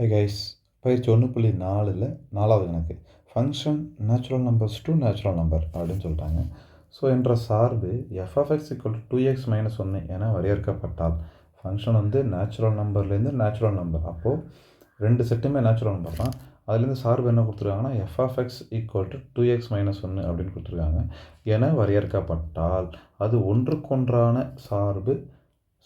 Hi guys பயிற்சி ஒன்று புள்ளி நாலில் நாலாவது கணக்கு. Function natural numbers to natural number அப்படின்னு சொல்லிட்டாங்க. ஸோ என்ற சார்பு f f x equal to x minus ஒன்று என வரையறுக்கப்பட்டால் ஃபங்க்ஷன் வந்து நேச்சுரல் நம்பர்லேருந்து நேச்சுரல் நம்பர் அப்போது ரெண்டு செட்டுமே நேச்சுரல் நம்பர் தான். அதுலேருந்து சார்பு என்ன கொடுத்துருக்காங்கன்னா f f x equal to two x minus ஒன்று அப்படின்னு கொடுத்துருக்காங்க. என வரையறுக்கப்பட்டால் அது ஒன்றுக்கொன்றான சார்பு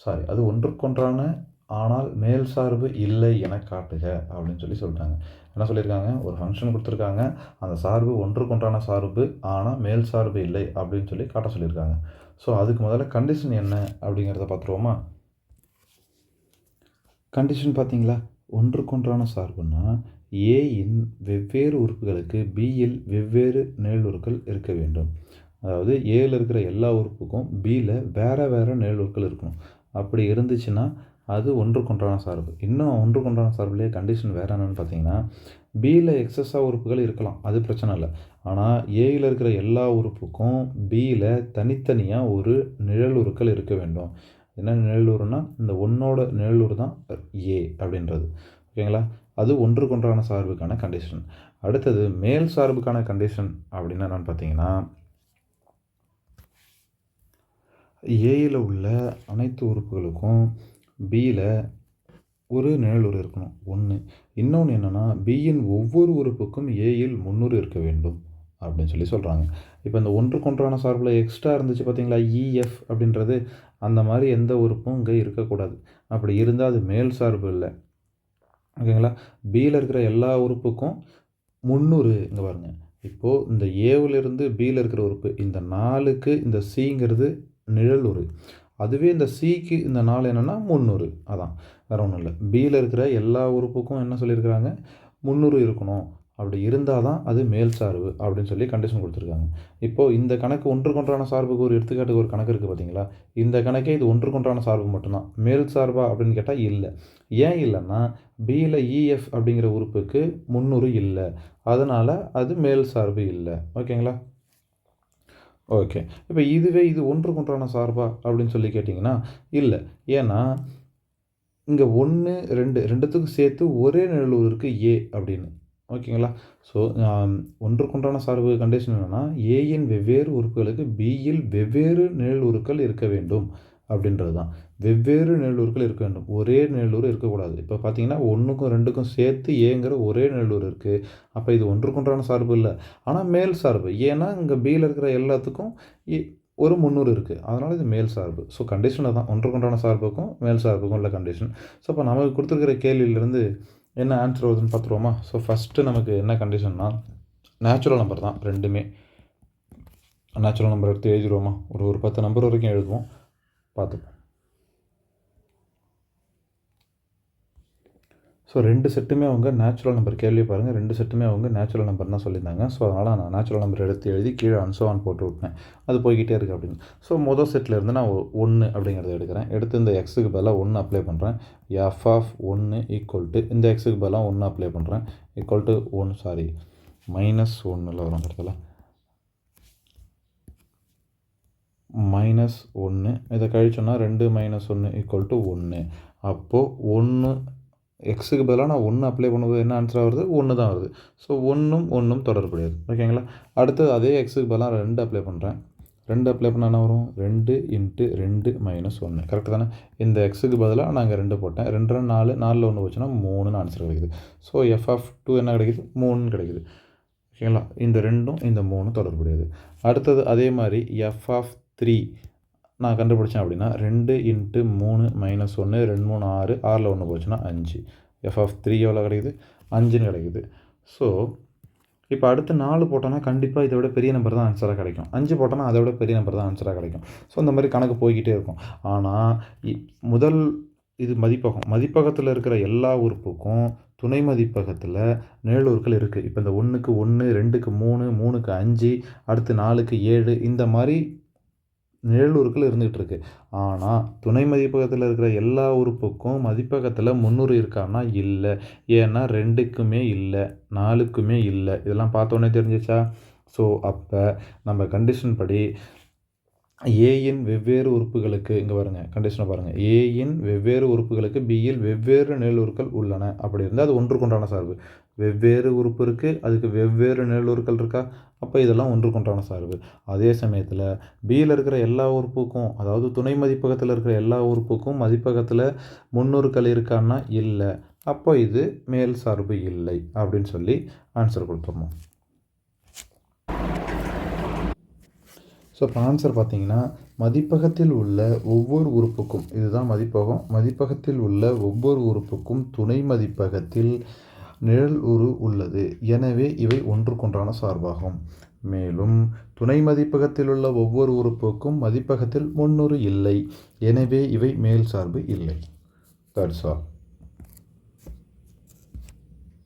சாரி அது ஒன்றுக்கொன்றான ஆனால் மேல் சார்பு இல்லை என காட்டுக அப்படின்னு சொல்லி சொல்லிட்டாங்க என்ன சொல்லியிருக்காங்க? ஒரு ஃபங்க்ஷன் கொடுத்துருக்காங்க. அந்த சார்பு ஒன்றுக்கொன்றான சார்பு ஆனால் மேல் சார்பு இல்லை அப்படின்னு சொல்லி காட்ட சொல்லியிருக்காங்க. ஸோ அதுக்கு முதல்ல கண்டிஷன் என்ன அப்படிங்கிறத பார்த்துருவோமா? கண்டிஷன் பார்த்தீங்களா? ஒன்றுக்கொன்றான சார்புன்னா ஏயின் வெவ்வேறு உறுப்புகளுக்கு பியில் வெவ்வேறு நிழலுறுக்கள் இருக்க வேண்டும். அதாவது ஏயில் இருக்கிற எல்லா உறுப்புக்கும் பியில் வேறு வேறு நிழலுறுக்கள் இருக்கணும். அப்படி இருந்துச்சுன்னா அது ஒன்றுக்கொன்றான சார்பு. இன்னும் ஒன்றுக்கொன்றான சார்புலேயே கண்டிஷன் வேறு என்னென்னு பார்த்தீங்கன்னா பியில் எக்ஸஸாக உறுப்புகள் இருக்கலாம். அது பிரச்சனை இல்லை. ஆனால் ஏயில் இருக்கிற எல்லா உறுப்புக்கும் பியில் தனித்தனியாக ஒரு நிழலுருக்கள் இருக்க வேண்டும். என்ன நிழலுருன்னா இந்த ஒன்னோட நிழலுரு தான் ஏ அப்படின்றது. ஓகேங்களா அது ஒன்றுக்கொன்றான சார்புக்கான கண்டிஷன் அடுத்தது மேல் சார்புக்கான கண்டிஷன் அப்படின்னா என்னென்னு பார்த்தீங்கன்னா ஏயில் உள்ள அனைத்து உறுப்புகளுக்கும் பியில் ஒரு நிழலுரு இருக்கணும். ஒன்று இன்னொன்று என்னென்னா பியின் ஒவ்வொரு உறுப்புக்கும் ஏயில் முன்னூறு இருக்க வேண்டும் அப்படின்னு சொல்லி சொல்கிறாங்க இப்போ இந்த ஒன்றுக்கொன்றான சார்பில் எக்ஸ்ட்ரா இருந்துச்சு பார்த்தீங்களா இஎஃப் அப்படின்றது அந்த மாதிரி எந்த உறுப்பும் இங்கே இருக்கக்கூடாது. அப்படி இருந்தால் அது மேல் சார்பு இல்லை. ஓகேங்களா? பியில் இருக்கிற எல்லா உறுப்புக்கும் முந்நூறு இங்கே பாருங்கள் இப்போது இந்த ஏவிலிருந்து பியில் இருக்கிற உறுப்பு இந்த நாலுக்கு இந்த சிங்கிறது நிழல் உரு அதுவே இந்த சிக்கு இந்த நாள் என்னென்னா முந்நூறு. அதான் வேறு ஒன்றும் இல்லை. பியில் இருக்கிற எல்லா உறுப்புக்கும் என்ன சொல்லியிருக்கிறாங்க? முந்நூறு இருக்கணும். அப்படி இருந்தால் தான் அது மேல் சார்பு அப்படின்னு சொல்லி கண்டிஷன் கொடுத்துருக்காங்க. இப்போது இந்த கணக்கு ஒன்றுக்கொன்றான சார்புக்கு ஒரு எடுத்துக்காட்டுக்கு ஒரு கணக்கு இருக்குது பார்த்தீங்களா இந்த கணக்கே இது ஒன்றுக்கொன்றான சார்பு மட்டும்தான். மேல் சார்பா அப்படின்னு கேட்டால் இல்லை. ஏன் இல்லைன்னா பியில் இஎஃப் அப்படிங்கிற உறுப்புக்கு முந்நூறு இல்லை. அதனால் அது மேல் சார்பு இல்லை. ஓகேங்களா? ஓகே. இப்போ இதுவே இது ஒன்றுக்குன்றான சார்பா அப்படின்னு சொல்லி கேட்டிங்கன்னா இல்லை. ஏன்னா இங்கே ஒன்று ரெண்டு ரெண்டுத்துக்கும் சேர்த்து ஒரே நிழல் இருக்குது ஏ அப்படின்னு. ஓகேங்களா? ஸோ ஒன்றுக்கொன்றான சார்பு கண்டிஷன் என்னென்னா ஏயின் வெவ்வேறு உறுப்புகளுக்கு பியில் வெவ்வேறு நிழல் உருக்கள் இருக்க வேண்டும். அப்படின்றது தான் வெவ்வேறு நெல்லூர்கள் இருக்க வேண்டும். ஒரே நெல்லூர் இருக்கக்கூடாது. இப்போ பார்த்தீங்கன்னா ஒன்றுக்கும் ரெண்டுக்கும் சேர்த்து ஏங்கிற ஒரே நெல்லூர் இருக்குது அப்போ இது ஒன்றுக்குன்றான சார்பு இல்லை. ஆனால் மேல் சார்பு. ஏன்னா இங்கே பியில் இருக்கிற எல்லாத்துக்கும் ஒரு முந்நூறு இருக்குது அதனால் இது மேல் சார்பு. ஸோ கண்டிஷனில் தான் ஒன்றுக்குண்டான சார்புக்கும் மேல் சார்புக்கும் உள்ள கண்டிஷன் ஸோ இப்போ நமக்கு கொடுத்துருக்கிற கேள்வியிலேருந்து என்ன ஆன்சர் வருதுன்னு பார்த்துருவோமா ஸோ ஃபஸ்ட்டு நமக்கு என்ன கண்டிஷன்னா நேச்சுரல் நம்பர் தான். ரெண்டுமே. நேச்சுரல் நம்பர் எடுத்து எழுதிடுவோமா ஒரு ஒரு பத்து நம்பர் வரைக்கும் எழுதுவோம். பார்த்துப்போம். ஸோ ரெண்டு செட்டுமே அவங்க நேச்சுரல் நம்பர் கேள்வி பாருங்கள் ரெண்டு செட்டுமே அவங்க நேச்சுரல் நம்பர் தான் சொல்லியிருந்தாங்க. ஸோ அதனால் நான் நேச்சுரல் நம்பர் எடுத்து எழுதி கீழே அன்சோவான் போட்டு விட்டேன். அது போய்கிட்டே இருக்குது அப்படின்னு. ஸோ மொதல் செட்டில் இருந்து நான் ஒன்று அப்படிங்கிறத எடுக்கிறேன். எடுத்து இந்த எக்ஸுக்கு பதிலாக ஒன்று அப்ளை பண்ணுறேன் எஃப் ஆஃப் ஒன்று ஈக்குவல் டு இந்த எக்ஸுக்கு பதிலாக ஒன்று அப்ளை பண்ணுறேன் equal to one sorry minus ஒன்றில் வரும் இடத்துல மைனஸ் ஒன்று இதை கழிச்சோன்னா ரெண்டு மைனஸ் ஒன்று ஈக்குவல் டு ஒன்று அப்போது ஒன்று எக்ஸுக்கு பதிலாக நான் ஒன்று அப்ளை பண்ணும்போது என்ன ஆன்சராக வருது? ஒன்று தான் வருது. ஸோ ஒன்றும் ஒன்றும் தொடர்புடையது. ஓகேங்களா அடுத்தது அதே எக்ஸுக்கு பதிலாக ரெண்டு அப்ளை பண்ணுறேன் ரெண்டு அப்ளை பண்ணால் என்ன வரும்? ரெண்டு இன்ட்டு ரெண்டு மைனஸ் ஒன்று கரெக்டு தானே? இந்த எக்ஸுக்கு பதிலாக நாங்கள் ரெண்டு போட்டேன். ரெண்டு நாலு நாலில் ஒன்று போச்சுன்னா மூணுன்னு ஆன்சர் கிடைக்குது. ஸோ எஃப் ஆஃப் டூ என்ன கிடைக்குது? மூணுன்னு கிடைக்குது. ஓகேங்களா இந்த ரெண்டும் இந்த மூணும் தொடர்புடையது. அடுத்தது அதே மாதிரி எஃப் ஆஃப் த்ரீ நான் கண்டுபிடிச்சேன் அப்படின்னா ரெண்டு இன்ட்டு மூணு மைனஸ் ஒன்று ரெண்டு மூணு ஆறு ஆறில் ஒன்று போச்சுன்னா அஞ்சு. எஃப் ஆஃப் த்ரீ எவ்வளோ கிடைக்குது? அஞ்சுன்னு கிடைக்குது. ஸோ இப்போ அடுத்து நாலு போட்டோன்னா கண்டிப்பாக இதை விட பெரிய நம்பர் தான் ஆன்சராக கிடைக்கும். அஞ்சு போட்டோன்னா அதை விட பெரிய நம்பர் தான் ஆன்சராக கிடைக்கும். ஸோ இந்த மாதிரி கணக்கு போய்கிட்டே இருக்கும். ஆனால் முதல் இது மதிப்பகம். மதிப்பகத்தில் இருக்கிற எல்லா உறுப்புக்கும் துணை மதிப்பகத்தில் நிழலுருக்கள் இருக்குது இப்போ இந்த ஒன்றுக்கு ஒன்று ரெண்டுக்கு மூணு மூணுக்கு அஞ்சு அடுத்து நாலுக்கு ஏழு இந்த மாதிரி நிழலுருக்கள் இருந்துகிட்ருக்கு ஆனால் துணை மதிப்பகத்தில் இருக்கிற எல்லா உறுப்புக்கும் மதிப்பகத்தில் முந்நூறு இருக்கான்னா இல்லை. ஏன்னா ரெண்டுக்குமே இல்லை நாலுக்குமே இல்லை. இதெல்லாம் பார்த்தோன்னே தெரிஞ்சிச்சா? ஸோ அப்போ நம்ம கண்டிஷன் படி ஏயின் வெவ்வேறு உறுப்புகளுக்கு இங்கே பாருங்கள் கண்டிஷனை பாருங்கள் ஏயின் வெவ்வேறு உறுப்புகளுக்கு பியில் வெவ்வேறு நிழலுருக்கள் உள்ளன. அப்படி இருந்தால் அது ஒன்றுக்குண்டான சார்பு. வெவ்வேறு உறுப்பு இருக்குது அதுக்கு வெவ்வேறு நிழலுருக்கள் இருக்கா? அப்போ இதெல்லாம் ஒன்றுக்குண்டான சார்பு. அதே சமயத்தில் பியில் இருக்கிற எல்லா உறுப்புக்கும் அதாவது துணை மதிப்பகத்தில் இருக்கிற எல்லா உறுப்புக்கும் மதிப்பகத்தில் முன்னூறுக்கள் இருக்கான்னா இல்லை. அப்போ இது மேல் சார்பு இல்லை அப்படின்னு சொல்லி ஆன்சர் கொடுத்துடணும் ஸோ இப்போ ஆன்சர் பார்த்தீங்கன்னா மதிப்பகத்தில் உள்ள ஒவ்வொரு உறுப்புக்கும் இதுதான் மதிப்பகம் மதிப்பகத்தில் உள்ள ஒவ்வொரு உறுப்புக்கும் துணை மதிப்பகத்தில் நிழல் உரு உள்ளது. எனவே இவை ஒன்றுக்கொன்றான சார்பாகும். மேலும் துணை மதிப்பகத்தில் உள்ள ஒவ்வொரு உறுப்புக்கும் மதிப்பகத்தில் முன்னொரு இல்லை. எனவே இவை மேல் சார்பு இல்லை. That's all